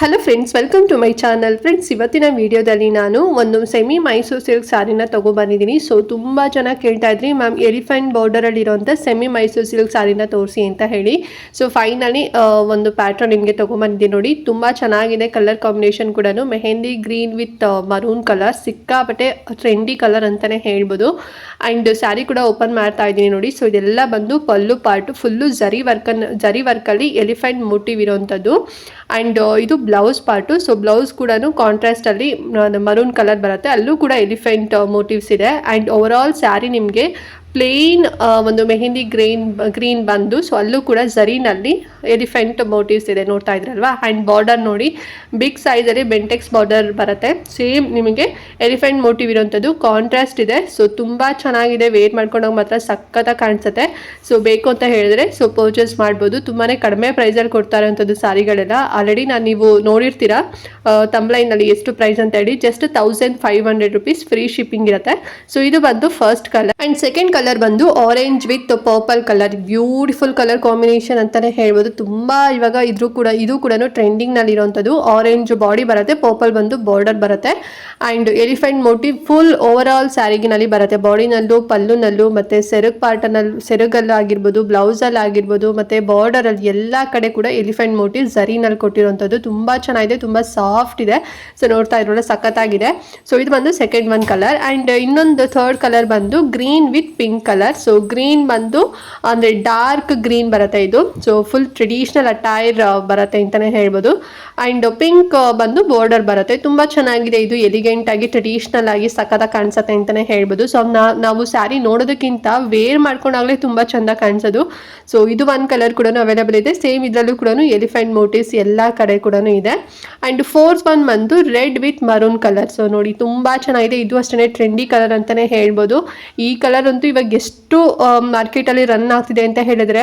Hello friends, welcome to my channel. Friends, ಇವತ್ತಿನ ವಿಡಿಯೋದಲ್ಲಿ ನಾನು ಒಂದು ಸೆಮಿ ಮೈಸೂರು ಸಿಲ್ಕ್ ಸ್ಯಾರಿನ ತೊಗೊಬಂದಿದ್ದೀನಿ ಸೊ ತುಂಬ ಜನ ಕೇಳ್ತಾ ಇದ್ರಿ, ಮ್ಯಾಮ್, ಎಲಿಫೆಂಟ್ ಬಾರ್ಡರಲ್ಲಿ ಇರೋಂಥ ಸೆಮಿ ಮೈಸೂರು ಸಿಲ್ಕ್ ಸಾರಿನ ತೋರಿಸಿ ಅಂತ ಹೇಳಿ. ಸೊ ಫೈನಲಿ ಒಂದು ಪ್ಯಾಟ್ರನ್ ನಿಮಗೆ ತೊಗೊಂಬಂದಿದ್ದೀನಿ ನೋಡಿ. ತುಂಬ ಚೆನ್ನಾಗಿದೆ ಕಲರ್ ಕಾಂಬಿನೇಷನ್ ಕೂಡ mehndi green with maroon colour ಸಿಕ್ಕಾಪಟ್ಟೆ ಟ್ರೆಂಡಿ ಕಲರ್ ಅಂತಲೇ ಹೇಳ್ಬೋದು. ಆ್ಯಂಡ್ ಸ್ಯಾರಿ ಕೂಡ ಓಪನ್ ಮಾಡ್ತಾ ಇದ್ದೀನಿ ನೋಡಿ. ಸೊ ಇದೆಲ್ಲ ಬಂದು ಪಲ್ಲು ಪಾರ್ಟು ಫುಲ್ಲು ಜರಿ ವರ್ಕನ್ ಜರಿ ವರ್ಕಲ್ಲಿ ಎಲಿಫೆಂಟ್ ಮೋಟಿವ್ ಇರೋವಂಥದ್ದು ಆ್ಯಂಡ್ ಇದು ಬ್ಲೌಸ್ ಪಾರ್ಟು ಸೊ ಬ್ಲೌಸ್ ಕೂಡ ಕಾಂಟ್ರಾಸ್ಟಲ್ಲಿ ಮರೂನ್ ಕಲರ್ ಬರುತ್ತೆ. ಅಲ್ಲೂ ಕೂಡ ಎಲಿಫೆಂಟ್ ಮೋಟಿವ್ಸ್ ಇದೆ. ಆ್ಯಂಡ್ ಓವರ್ ಆಲ್ ಸ್ಯಾರಿ ನಿಮಗೆ ಪ್ಲೇನ್ ಒಂದು ಮೆಹಂದಿ ಗ್ರೀನ್ ಗ್ರೀನ್ ಬಂದು ಸೊ ಅಲ್ಲೂ ಕೂಡ ಝರಿನಲ್ಲಿ ಎಲಿಫೆಂಟ್ ಮೋಟಿವ್ಸ್ ಇದೆ, ನೋಡ್ತಾ ಇದ್ರಲ್ವಾ? ಆ್ಯಂಡ್ ಬಾರ್ಡರ್ ನೋಡಿ ಬಿಗ್ ಸೈಜಲ್ಲಿ ಬೆಂಟೆಕ್ಸ್ ಬಾರ್ಡರ್ ಬರುತ್ತೆ. ಸೇಮ್ ನಿಮಗೆ ಎಲಿಫೆಂಟ್ ಮೋಟಿವ್ ಇರೋಂಥದ್ದು ಕಾಂಟ್ರಾಸ್ಟ್ ಇದೆ. ಸೊ ತುಂಬ ಚೆನ್ನಾಗಿದೆ ವೇಟ್ ಮಾಡ್ಕೊಂಡೋಗಿ ಮಾತ್ರ ಸಖತ್ತಾಗಿ ಕಾಣಿಸುತ್ತೆ. ಸೊ ಬೇಕು ಅಂತ ಹೇಳಿದ್ರೆ ಸೊ ಪರ್ಚೇಸ್ ಮಾಡ್ಬೋದು. ತುಂಬಾ ಕಡಿಮೆ ಪ್ರೈಸಲ್ಲಿ ಕೊಡ್ತಾ ಇರೋಂಥದ್ದು ಸಾರಿಗಳೆಲ್ಲ. ಆಲ್ರೆಡಿ ನಾನು ನೀವು ನೋಡಿರ್ತೀರಾ ತಂಬ್ಲೈನಲ್ಲಿ ಎಷ್ಟು ಪ್ರೈಸ್ ಅಂತ ಹೇಳಿ just thousand five hundred rupees free shipping ಇರುತ್ತೆ. ಸೊ ಇದು ಬಂದು ಫಸ್ಟ್ ಕಲರ್ ಆ್ಯಂಡ್ ಸೆಕೆಂಡ್ ಬಂದು orange with purple colour beautiful colour combination ಅಂತಾನೆ ಹೇಳ್ಬೋದು. ತುಂಬಾ ಇವಾಗ ಇದ್ರೂ ಕೂಡ, ಇದು ಕೂಡ ಟ್ರೆಂಡಿಂಗ್ನಲ್ಲಿ ಇರುವಂತದ್ದು ಆರೆಂಜ್ ಬಾಡಿ ಬರುತ್ತೆ ಪರ್ಪಲ್ ಬಂದು ಬಾರ್ಡರ್ ಬರುತ್ತೆ. And elephant motif full over all ಸ್ಯಾರಿಗಿನಲ್ಲಿ ಬರುತ್ತೆ. ಬಾಡಿನಲ್ಲೂ ಪಲ್ಲುನಲ್ಲೂ, ಮತ್ತೆ ಸೆರಗ್ ಪಾರ್ಟನಲ್ಲಿ ಸೆರಗಲ್ಲಿ ಆಗಿರ್ಬೋದು ಬ್ಲೌಸ್ ಅಲ್ಲಿ ಆಗಿರ್ಬೋದು, ಮತ್ತೆ ಬಾರ್ಡರ್ ಅಲ್ಲಿ ಎಲ್ಲಾ ಕಡೆ ಕೂಡ ಎಲಿಫೆಂಟ್ ಮೋಟಿವ್ ಝರಿನಲ್ಲಿ ಕೊಟ್ಟಿರುವಂತದ್ದು ತುಂಬಾ ಚೆನ್ನಾಗಿದೆ, ತುಂಬಾ ಸಾಫ್ಟ್ ಇದೆ. ಸೊ ನೋಡ್ತಾ ಇರೋಲ್ಲ ಸಖತ್ತಾಗಿದೆ. ಸೊ ಇದು ಬಂದು ಸೆಕೆಂಡ್ ಒನ್ ಕಲರ್ ಅಂಡ್ ಇನ್ನೊಂದು ಥರ್ಡ್ ಕಲರ್ ಬಂದು green with pink colour so green ಬಂದು, ಅಂದರೆ ಡಾರ್ಕ್ ಗ್ರೀನ್ ಬರುತ್ತೆ ಇದು. ಸೊ ಫುಲ್ ಟ್ರೆಡಿಷ್ನಲ್ ಅಟೈರ್ ಬರುತ್ತೆ ಅಂತಲೇ ಹೇಳ್ಬೋದು. ಆ್ಯಂಡ್ ಪಿಂಕ್ ಬಂದು ಬಾರ್ಡರ್ ಬರುತ್ತೆ. ತುಂಬ ಚೆನ್ನಾಗಿದೆ ಇದು. ಎಲಿಗೆಂಟ್ ಆಗಿ ಟ್ರೆಡಿಷ್ನಲ್ ಆಗಿ ಸಖತ್ತಾಗಿ ಕಾಣಿಸುತ್ತೆ ಅಂತಲೇ ಹೇಳ್ಬೋದು. ಸೊ ನಾವು ಸ್ಯಾರಿ ನೋಡೋದಕ್ಕಿಂತ ವೇರ್ ಮಾಡ್ಕೊಂಡಾಗಲೇ ತುಂಬ ಚೆಂದ ಕಾಣಿಸೋದು. ಸೊ ಇದು ಒಂದು ಕಲರ್ ಕೂಡ ಅವೈಲೇಬಲ್ ಇದೆ. ಸೇಮ್ ಇದರಲ್ಲೂ ಕೂಡ ಎಲಿಫೆಂಟ್ ಮೋಟಿವ್ಸ್ ಎಲ್ಲ ಕಡೆ ಕೂಡ ಇದೆ. ಆ್ಯಂಡ್ ಫೋರ್ತ್ ಒನ್ ಬಂದು red with maroon colour so ನೋಡಿ, ತುಂಬ ಚೆನ್ನಾಗಿದೆ. ಇದು ಅಷ್ಟೇ ಟ್ರೆಂಡಿ ಕಲರ್ ಅಂತಲೇ ಹೇಳ್ಬೋದು. ಈ ಕಲರ್ ಅಂತೂ ಇವಾಗ ಎಷ್ಟು ಮಾರ್ಕೆಟಲ್ಲಿ ರನ್ ಆಗ್ತಿದೆ ಅಂತ ಹೇಳಿದ್ರೆ,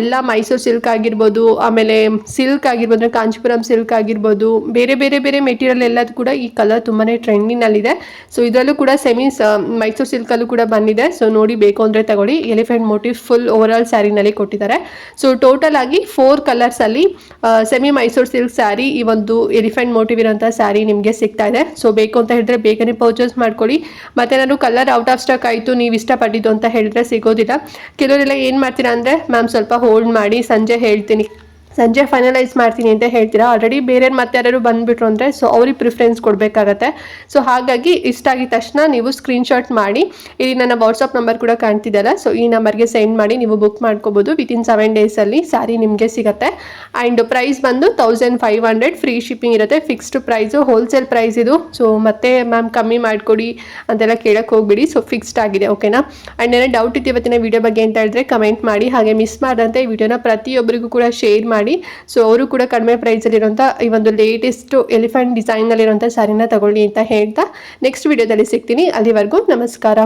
ಎಲ್ಲ ಮೈಸೂರು ಸಿಲ್ಕ್ ಆಗಿರ್ಬೋದು, ಆಮೇಲೆ ಸಿಲ್ಕ್ ಆಗಿರ್ಬೋದು ಕಾಂಚಿಪುರಂ ಸಿಲ್ಕ್ ಆಗಿರ್ಬೋದು, ಬೇರೆ ಬೇರೆ ಬೇರೆ ಮೆಟೀರಿಯಲ್ ಎಲ್ಲದು ಕೂಡ ಈ ಕಲರ್ ತುಂಬಾ ಟ್ರೆಂಡಿನಲ್ಲಿದೆ ಸೊ ಇದರಲ್ಲೂ ಕೂಡ ಸೆಮಿ ಮೈಸೂರು ಸಿಲ್ಕಲ್ಲೂ ಕೂಡ ಬಂದಿದೆ. ಸೊ ನೋಡಿ ಬೇಕು ಅಂದರೆ ತಗೊಳ್ಳಿ. Elephant motif full over all ಸ್ಯಾರಿನಲ್ಲಿ ಕೊಟ್ಟಿದ್ದಾರೆ. ಸೊ ಟೋಟಲ್ ಆಗಿ ಫೋರ್ ಕಲರ್ಸಲ್ಲಿ ಸೆಮಿ ಮೈಸೂರು ಸಿಲ್ಕ್ ಸ್ಯಾರಿ ಈ ಒಂದು ಎಲಿಫೆಂಟ್ ಮೋಟಿವ್ ಇರೋಂಥ ಸ್ಯಾರಿ ನಿಮಗೆ ಸಿಗ್ತಾ ಇದೆ. ಸೊ ಬೇಕು ಅಂತ ಹೇಳಿದ್ರೆ ಬೇಗನೆ ಪರ್ಚೇಸ್ ಮಾಡ್ಕೊಳ್ಳಿ. ನಾನು ಕಲರ್ ಔಟ್ ಆಫ್ ಸ್ಟಾಕ್ ಆಯಿತು, ನೀವು ಇಷ್ಟಪಟ್ಟಿದ್ದು ಅಂತ ಹೇಳಿದ್ರೆ ಸಿಗೋದಿಲ್ಲ. ಕೆಲವರೆಲ್ಲ ಏನು ಮಾಡ್ತೀರಾ ಅಂದರೆ ಮ್ಯಾಮ್ ಸ್ವಲ್ಪ ಹೋಲ್ಡ್ ಮಾಡಿ ಸಂಜೆ ಹೇಳ್ತೀನಿ. ಸಂಜೆ ಫೈನಲೈಸ್ ಮಾಡ್ತೀನಿ ಅಂತ ಹೇಳ್ತೀರಾ? ಆಲ್ರೆಡಿ ಬೇರೆ ಮತ್ತೆ ಯಾರು ಬಂದುಬಿಟ್ರು ಅಂದರೆ ಸೊ ಅವ್ರಿಗೆ ಪ್ರಿಫರೆನ್ಸ್ ಕೊಡಬೇಕಾಗತ್ತೆ. ಸೊ ಹಾಗಾಗಿ ಇಷ್ಟ ಆಗಿದ ತಕ್ಷಣ ನೀವು ಸ್ಕ್ರೀನ್ಶಾಟ್ ಮಾಡಿ. ಇಲ್ಲಿ ನನ್ನ ವಾಟ್ಸಪ್ ನಂಬರ್ ಕೂಡ ಕಾಣ್ತಿದ್ದಲ್ಲ ಸೊ ಈ ನಂಬರ್ಗೆ ಸೆಂಡ್ ಮಾಡಿ ನೀವು ಬುಕ್ ಮಾಡ್ಕೋಬೋದು. ವಿತಿನ್ ಸೆವೆನ್ ಡೇಸಲ್ಲಿ ಸ್ಯಾರಿ ನಿಮಗೆ ಸಿಗುತ್ತೆ. ಆ್ಯಂಡ್ ಪ್ರೈಸ್ ಬಂದು thousand five hundred free shipping ಇರುತ್ತೆ. ಫಿಕ್ಸ್ಡ್ ಪ್ರೈಸು ಹೋಲ್ಸೇಲ್ ಪ್ರೈಸ್ ಇದು. ಸೊ ಮತ್ತೆ ಮ್ಯಾಮ್ ಕಮ್ಮಿ ಮಾಡಿಕೊಡಿ ಅಂತೆಲ್ಲ ಕೇಳಕ್ಕೆ ಹೋಗ್ಬಿಡಿ. ಸೊ ಫಿಕ್ಸ್ಡ್ ಆಗಿದೆ ಓಕೆನಾ ಆ್ಯಂಡ್ ಏನೇ ಡೌಟ್ ಇತ್ತು ಇವತ್ತಿನ ವಿಡಿಯೋ ಬಗ್ಗೆ ಅಂತ ಹೇಳಿದ್ರೆ ಕಮೆಂಟ್ ಮಾಡಿ. ಹಾಗೆ ಮಿಸ್ ಮಾಡಿದಂತೆ ಈ ವಿಡಿಯೋನ ಪ್ರತಿಯೊಬ್ಬರಿಗೂ ಕೂಡ ಶೇರ್ ಮಾಡಿ. ಮಾಡಿ. ಸೊ ಅವರು ಕೂಡ ಕಡಿಮೆ ಪ್ರೈಸಲ್ಲಿರುವಂಥ ಈ ಒಂದು ಲೇಟೆಸ್ಟ್ ಎಲಿಫೆಂಟ್ ಡಿಸೈನ್ನಲ್ಲಿರುವಂಥ ಸ್ಯಾರಿನ ತಗೊಳ್ಳಿ ಅಂತ ಹೇಳ್ತಾ ನೆಕ್ಸ್ಟ್ ವಿಡಿಯೋದಲ್ಲಿ ಸಿಗ್ತೀನಿ. ಅಲ್ಲಿವರೆಗೂ ನಮಸ್ಕಾರ.